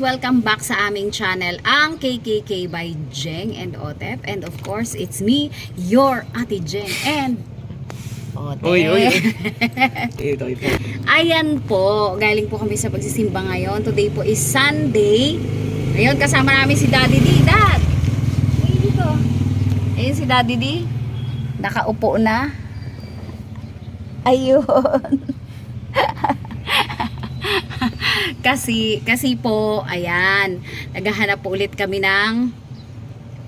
Welcome back sa aming channel, ang KKK by Jeng and Otep. And of course, it's me, your Ate Jeng and Otep. Uy, uy. Ito, ito. Ayan po, galing po kami sa pagsisimba ngayon. Today po is Sunday. Ngayon, kasama namin si Daddy D. Dad! Dito. Ayun si Daddy D. Nakaupo na. Ayun. kasi, kasi po, ayan, naghahanap po ulit kami ng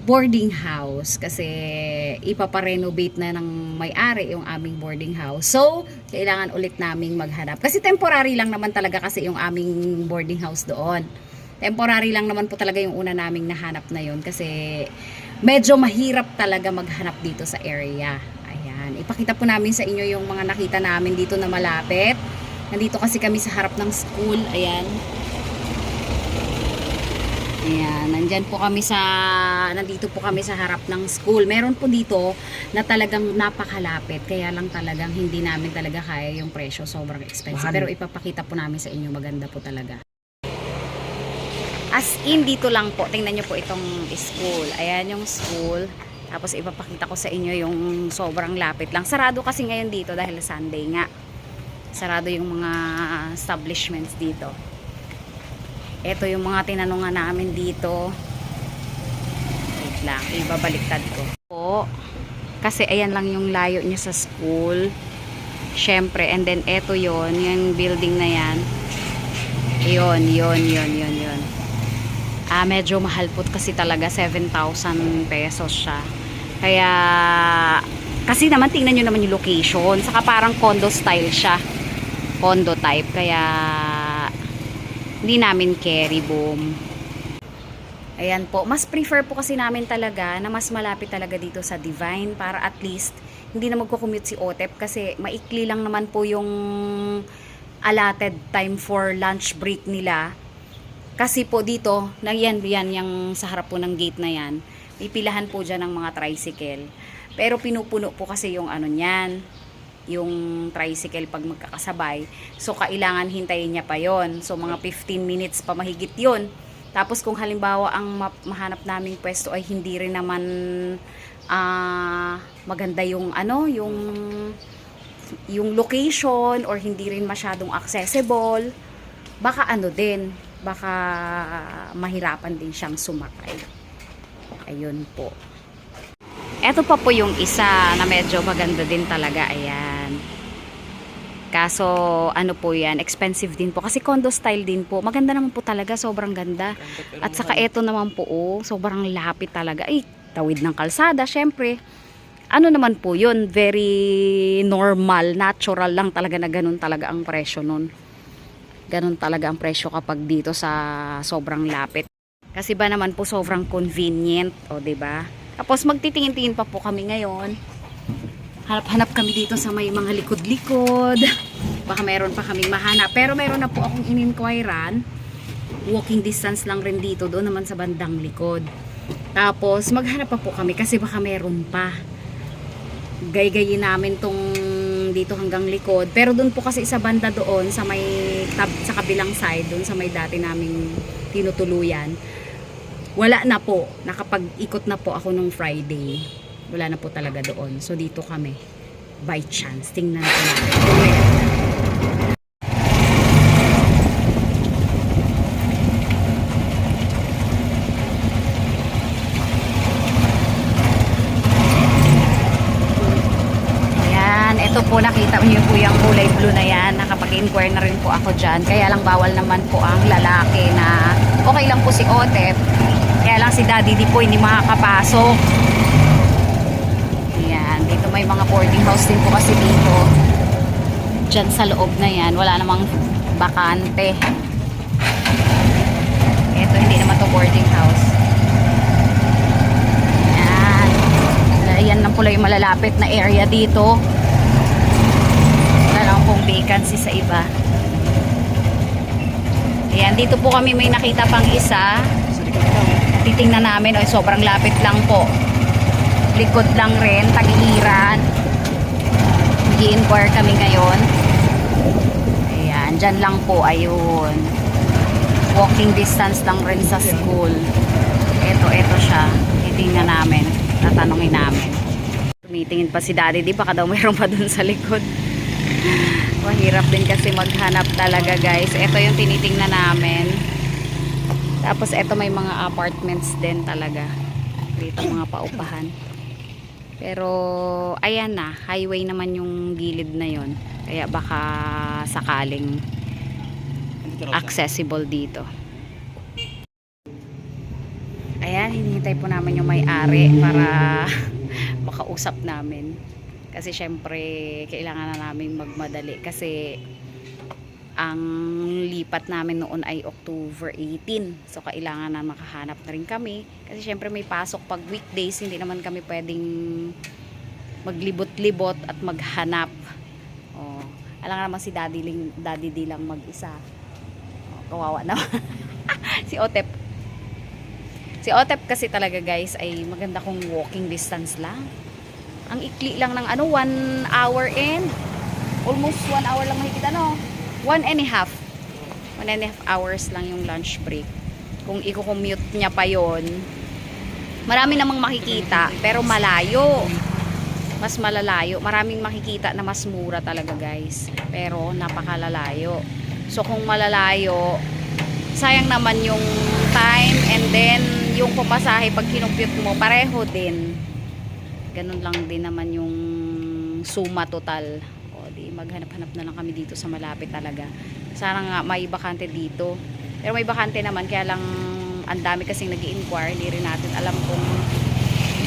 boarding house kasi ipaparenovate na ng may-ari yung aming boarding house. So, kailangan ulit naming maghanap. Kasi temporary lang naman talaga kasi yung aming boarding house doon. Temporary lang naman po talaga yung una naming nahanap na yun kasi medyo mahirap talaga maghanap dito sa area. Ayan. Ipakita po namin sa inyo yung mga nakita namin dito na malapit. Nandito kasi kami sa harap ng school. Ayan. Ayan, nandyan po kami sa, nandito po kami sa harap ng school. Meron po dito na talagang napakalapit. Kaya lang talagang hindi namin talaga kaya yung presyo. Sobrang expensive. Mahal. Pero ipapakita po namin sa inyo. Maganda po talaga. As in, dito lang po. Tingnan nyo po itong school. Ayan yung school. Tapos ipapakita ko sa inyo yung sobrang lapit lang. Sarado kasi ngayon dito dahil Sunday nga. Sarado yung mga establishments dito. Ito yung mga tinanungan namin dito. Wait lang, ibabaliktad ko. Po, kasi ayan lang yung layo niya sa school. Syempre, and then eto yon yung building na yan. Yun, yun, yun, yun, yun. Ah, medyo mahal po kasi talaga 7,000 pesos siya. Kaya kasi naman tingnan nyo naman yung location. Saka parang condo style siya. Condo type. Kaya hindi namin carry boom. Ayan po. Mas prefer po kasi namin talaga na mas malapit talaga dito sa Divine para at least hindi na magko-commute si Otep kasi maikli lang naman po yung allotted time for lunch break nila. Kasi po dito, na yan, yan, yung sa harap po ng gate na yan, pipilahan po dyan ng mga tricycle. Pero pinupuno po kasi yung ano niyan, yung tricycle pag magkakasabay. So, kailangan hintayin niya pa yon So, mga 15 minutes pa mahigit yon Tapos, kung halimbawa ang ma- mahanap naming pwesto ay hindi rin naman ah, maganda yung ano, yung yung location or hindi rin masyadong accessible, baka ano din, baka mahirapan din siyang sumakay. Ayun po. Ito pa po yung isa na medyo maganda din talaga. Ayan. Kaso, ano po yan, expensive din po. Kasi condo style din po. Maganda naman po talaga, sobrang ganda. At saka ito naman po, oh, sobrang lapit talaga. Ay, tawid ng kalsada, syempre. Ano naman po yun, very normal, natural lang talaga na ganun talaga ang presyo nun. Ganun talaga ang presyo kapag dito sa sobrang lapit. Kasi ba naman po sobrang convenient, o 'di ba? Tapos magtitingin-tingin pa po kami ngayon. Hanap-hanap kami dito sa may mga likod-likod. Baka meron pa kaming mahanap. Pero meron na po akong in-inquiran. Walking distance lang rin dito. Doon naman sa bandang likod. Tapos maghanap pa po kami kasi baka meron pa. Gay-gayin namin tong dito hanggang likod. Pero doon po kasi sa banda doon sa may tab, sa kabilang side, doon sa may dati naming tinutuluyan. Wala na po. Nakapag-ikot na po ako nung Friday. Wala na po talaga doon. So dito kami. By chance. Tingnan natin. Ayan, ito po nakita niyo po yung kulay blue na yan. Nakapag-inquire na rin po ako dyan. Kaya lang bawal naman po ang lalaki na okay lang po si Otep. Kaya lang si Daddy di po hindi makakapasok. Ayan, dito may mga boarding house din po kasi dito. Dyan sa loob na yan, wala namang bakante. Ito hindi naman to boarding house. Ayan. Ayan lang pala yung malalapit na area dito. Wala lang pong vacancy sa iba. Ayan, dito po kami may nakita pang isa. Titingnan namin, oh, sobrang lapit lang po. Likod lang rin, tagihiran. Mag-inquire kami ngayon. Ayan, dyan lang po, ayun. walking distance lang rin sa school. Ito, ito siya. Titingnan namin. Tatanungin namin. Tumitingin pa si daddy. Di baka daw mayroon pa dun sa likod. Mahirap din kasi maghanap talaga guys. Ito yung tinitingnan namin. Tapos ito may mga apartments din talaga. Dito mga paupahan. Pero ayan na, highway naman yung gilid na yon. Kaya baka sakaling accessible dito. Ayan, hinihintay po namin yung may-ari para makausap namin. Kasi syempre, kailangan na namin magmadali. Kasi ang lipat namin noon ay October 18. So, kailangan na makahanap na rin kami. Kasi syempre may pasok pag weekdays, hindi naman kami pwedeng maglibot-libot at maghanap. Oh, alam nga naman si Daddy, Ling, Daddy D lang mag-isa. Oh, kawawa naman. si Otep. Si Otep kasi talaga guys ay maganda kong walking distance lang. Ang ikli lang ng ano, one hour and almost one hour lang mahigit ano. One and a half. One and a half hours lang yung lunch break. Kung i-commute niya pa yon marami namang makikita pero malayo. Mas malalayo. Maraming makikita na mas mura talaga guys. Pero napakalalayo. So kung malalayo sayang naman yung time and then yung pumasahe pag kinumpute mo pareho din. Ganun lang din naman yung suma total maghanap-hanap na lang kami dito sa malapit talaga. Sana nga may bakante dito. Pero may bakante naman kaya lang ang dami kasing nag inquire hindi rin natin alam kung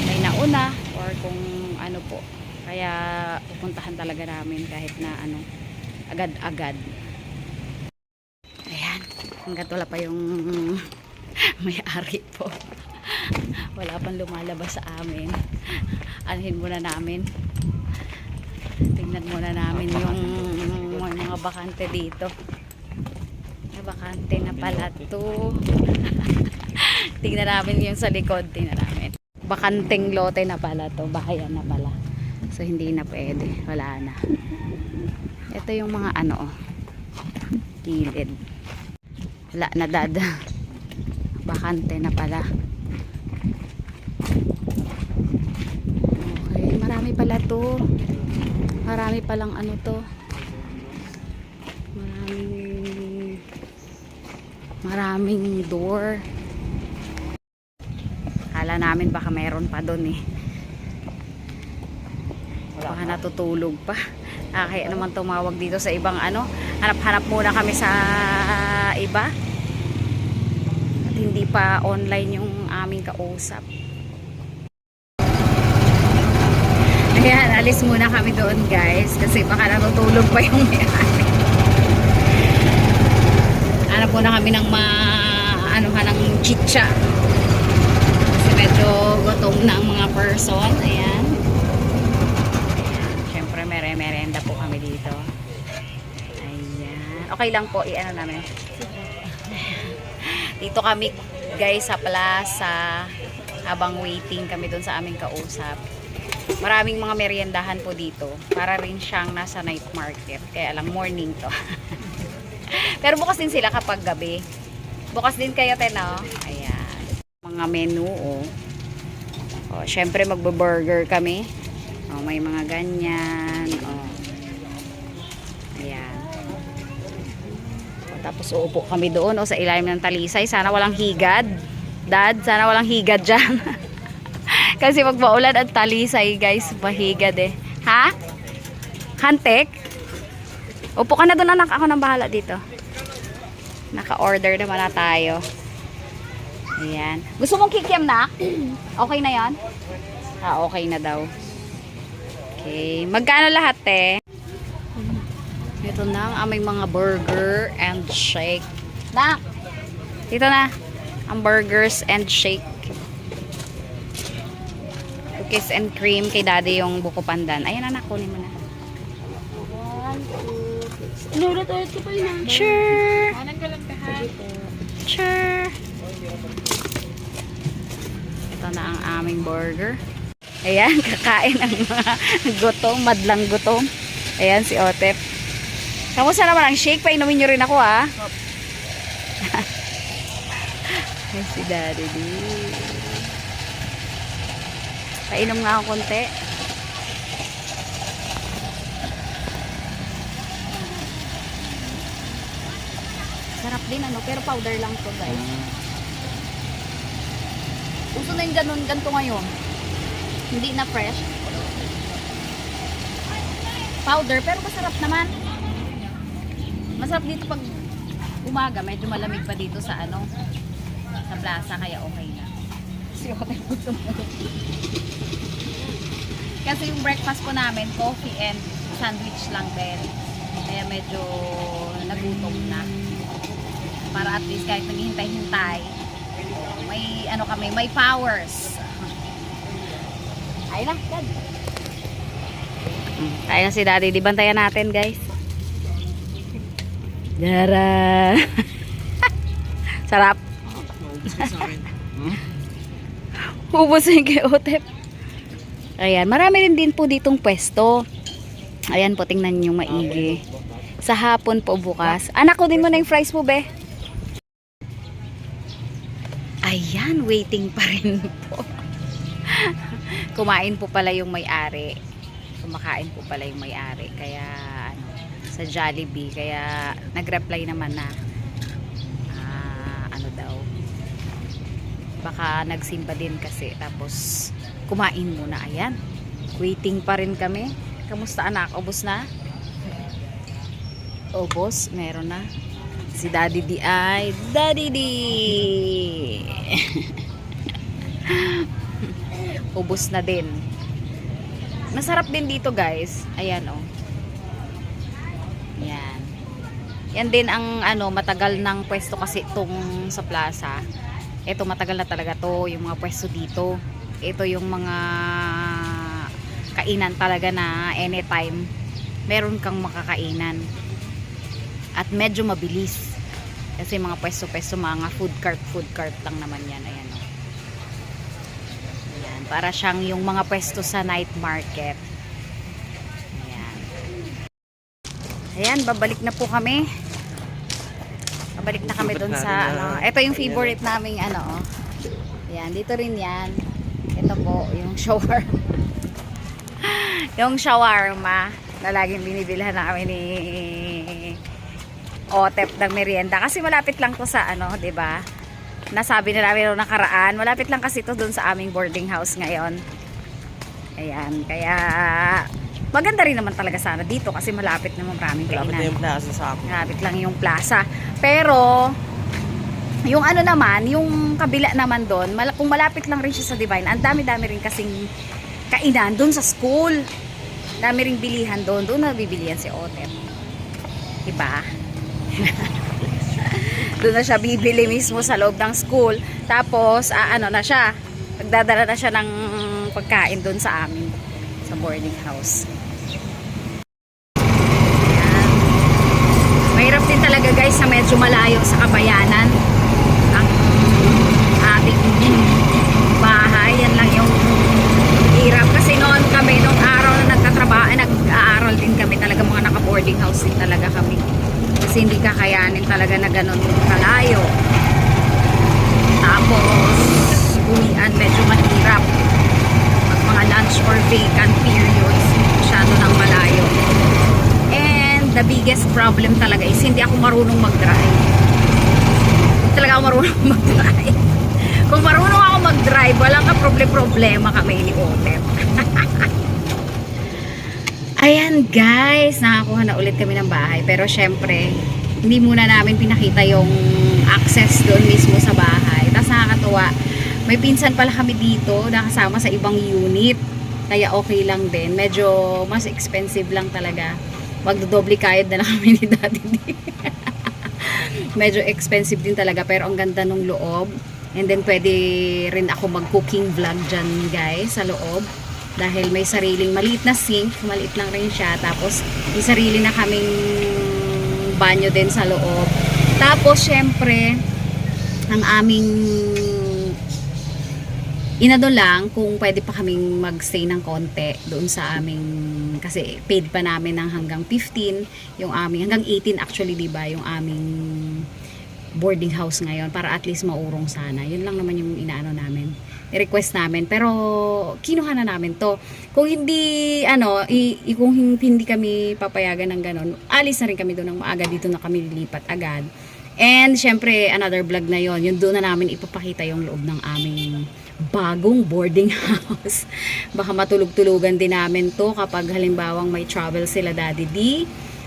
may nauna or kung ano po. Kaya pupuntahan talaga namin kahit na ano agad-agad. Ayan hanggat wala pa yung may-ari po. Wala pang lumalabas sa amin. Anhin muna namin tingnan muna namin yung mga bakante dito. Bakante na pala to. Tingnan namin yung sa likod tingnan namin. Bakanteng lote na pala to bahayan na pala. So hindi na pwede. Wala na. Ito yung mga ano oh, gilid. Wala na dad. Bakante na pala. Okay marami pala to marami palang ano to maraming maraming door Kala namin baka meron pa doon eh. Baka natutulog pa. Ah, kaya naman tumawag dito sa ibang ano. Hanap-hanap muna kami sa iba. At hindi pa online yung aming kausap. Ayan, alis muna kami doon guys. Kasi baka natutulog pa yung may-ari. Hanap muna kami ng ma ano ng chicha. Kasi medyo gutom na ang mga person. Ayan. Syempre mere merenda po kami dito. Ayan. Okay lang po i-ano namin. Dito kami guys sa plaza. Habang waiting kami dun sa aming kausap maraming mga meriendahan po dito para rin siyang nasa night market. Kaya lang morning to. Pero bukas din sila kapag gabi. Bukas din kayo teno? Ayan. Mga menu oh. oh syempre magbo-burger kami. Oh, may mga ganyan oh. ayan. Oh, tapos uupo kami doon oh, sa ilalim ng talisay. Sana walang higad. Dad sana walang higad dyan kasi pag maulan at talisay guys mahigad eh ha? hantek? upo ka na doon anak ako nang bahala dito naka-order naman na tayo Ayan. Gusto mong kikiam na? Okay na yan? Ah, okay na daw. Okay. Magkano lahat, te? Ito na ang aming mga burger and shake. Na! Dito na. Ang burgers and shake. Cookies and cream kay daddy yung buko pandan. Ayan anak, kunin mo na. Inulat ulit ko pa yun. Sure! Anan ka lang tahan. Sure! Ito na ang aming burger. Ayan, kakain ang mga gutom, madlang gutom. Ayan, si Otep. Kamusta naman ang shake? Painumin nyo rin ako, ah. Ay, si Daddy. Painom nga ako konti. Sarap din ano, pero powder lang to guys. Uso na yung ganun, ganito ngayon. Hindi na fresh. Powder, pero masarap naman. Masarap dito pag umaga, medyo malamig pa dito sa ano, sa plaza, kaya okay. Kasi ako. Kasi yung breakfast po namin, coffee and sandwich lang din. Kaya medyo nagutom na. Para at least kahit naghihintay-hintay, may ano kami, may powers. Ay na, dad. Tayo na si daddy. Di bantayan natin, guys. Dara. Sarap. Naubos ka sa akin. Ubus yung kay Otep. Ayan, marami rin din po ditong pwesto. Ayan po, tingnan nyo maigi. Sa hapon po bukas. Anak ko din mo na yung fries mo, be. Ayan, waiting pa rin po. Kumain po pala yung may-ari. Kumakain po pala yung may-ari. Kaya, ano, sa Jollibee. Kaya, nag-reply naman na, ah, ano daw, baka nagsimba din kasi. Tapos kumain muna. Ayan. Waiting pa rin kami. Kamusta anak? Ubos na? Ubos meron na. Si daddy di ay daddy di ubos na din. Masarap din dito guys. Ayan oh yan yan din ang ano matagal ng pwesto kasi itong sa plaza ito matagal na talaga to yung mga pwesto dito. Ito yung mga kainan talaga na anytime meron kang makakainan. At medyo mabilis. Kasi mga pwesto-pwesto mga food cart food cart lang naman yan. Ayan o ayan, para siyang yung mga pwesto sa night market. Ayan. Ayan babalik na po kami babalik na kami doon sa ano ito yung favorite naming ano. Yan, dito rin yan. Ito po, yung shower. yung shawarma na laging binibilhan namin ni Otep ng merienda. Kasi malapit lang to sa ano, 'di ba? Nasabi na namin noong nakaraan. Malapit lang kasi to doon sa aming boarding house ngayon. Ayan, kaya maganda rin naman talaga sana dito kasi malapit naman maraming Malapit na kainan. yung plaza sa akin. Malapit lang yung plaza. Pero, yung ano naman, yung kabila naman doon, mal- kung malapit lang rin siya sa Divine, ang dami-dami rin kasing kainan doon sa school. Dami ring bilihan doon. Doon na bibilihan si Otet. Diba? doon na siya bibili mismo sa loob ng school. Tapos, ah, ano na siya, nagdadala na siya ng pagkain doon sa amin sa boarding house. Ayan. Mahirap din sa medyo malayo sa kabayanan ang ating bahay. Yan lang yung hirap. Kasi noon kami, nung araw na nagtatrabaho, ay nag-aaral din kami talaga mga naka-boarding house din talaga kami. Kasi hindi kakayanin talaga na ganun kalayo. Tapos, uwian medyo mahirap. Pag mga lunch or vacant periods, masyado ng malayo. And the biggest problem talaga marunong mag-drive. Hindi talaga ako marunong mag-drive. Kung marunong ako mag-drive, walang ka problema kami ni Otep. Ayan guys, nakakuha na ulit kami ng bahay. Pero syempre, hindi muna namin pinakita yung access doon mismo sa bahay. Tapos nakakatuwa, may pinsan pala kami dito na kasama sa ibang unit. Kaya okay lang din. Medyo mas expensive lang talaga. Magdodoble kayod na lang kami ni Daddy. Medyo expensive din talaga pero ang ganda nung loob. And then pwede rin ako mag-cooking vlog dyan guys sa loob. Dahil may sariling maliit na sink, maliit lang rin siya. Tapos may sarili na kaming banyo din sa loob. Tapos syempre, ang aming inado lang kung pwede pa kaming magstay ng konti doon sa aming kasi paid pa namin ng hanggang 15 yung aming hanggang 18 actually di ba yung aming boarding house ngayon para at least maurong sana. Yun lang naman yung inaano namin. request namin. Pero kinuha na namin to. Kung hindi ano, i, kung hindi kami papayagan ng ganun, alis na rin kami doon ng maaga dito na kami lilipat agad. And syempre, another vlog na yon Yung doon na namin ipapakita yung loob ng aming bagong boarding house. Baka matulog-tulugan din namin to kapag halimbawang may travel sila Daddy D.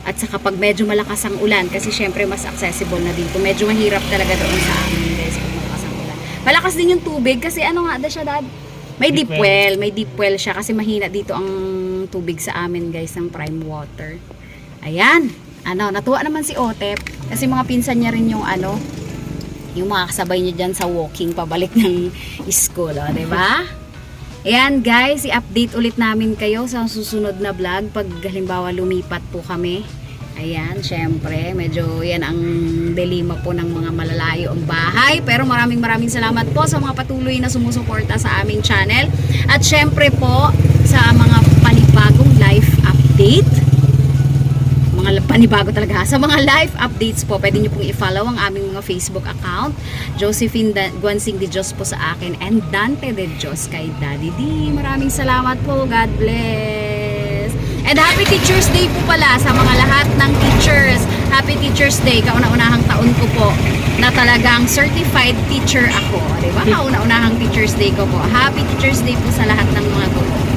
At sa kapag medyo malakas ang ulan kasi syempre mas accessible na dito. Medyo mahirap talaga doon sa amin guys pag malakas ang ulan. Malakas din yung tubig kasi ano nga da siya dad? May deep Deep well, may deep well siya kasi mahina dito ang tubig sa amin guys ng prime water. Ayan. Ano, natuwa naman si Otep kasi mga pinsan niya rin yung ano, yung mga kasabay niya dyan sa walking pabalik ng school, o, di ba? Ayan guys, i-update ulit namin kayo sa susunod na vlog pag halimbawa lumipat po kami. Ayan, syempre, medyo yan ang delima po ng mga malalayo ang bahay. Pero maraming maraming salamat po sa mga patuloy na sumusuporta sa aming channel. At syempre po, sa mga panibagong life update panibago talaga. Sa mga live updates po, pwede nyo pong i-follow ang aming mga Facebook account. Josephine Da- Guansing de Dios po sa akin and Dante de Dios kay Daddy D. Maraming salamat po. God bless. And Happy Teacher's Day po pala sa mga lahat ng teachers. Happy Teacher's Day. Kauna-unahang taon ko po na talagang certified teacher ako. Di ba? Kauna-unahang Teacher's Day ko po. Happy Teacher's Day po sa lahat ng mga guro.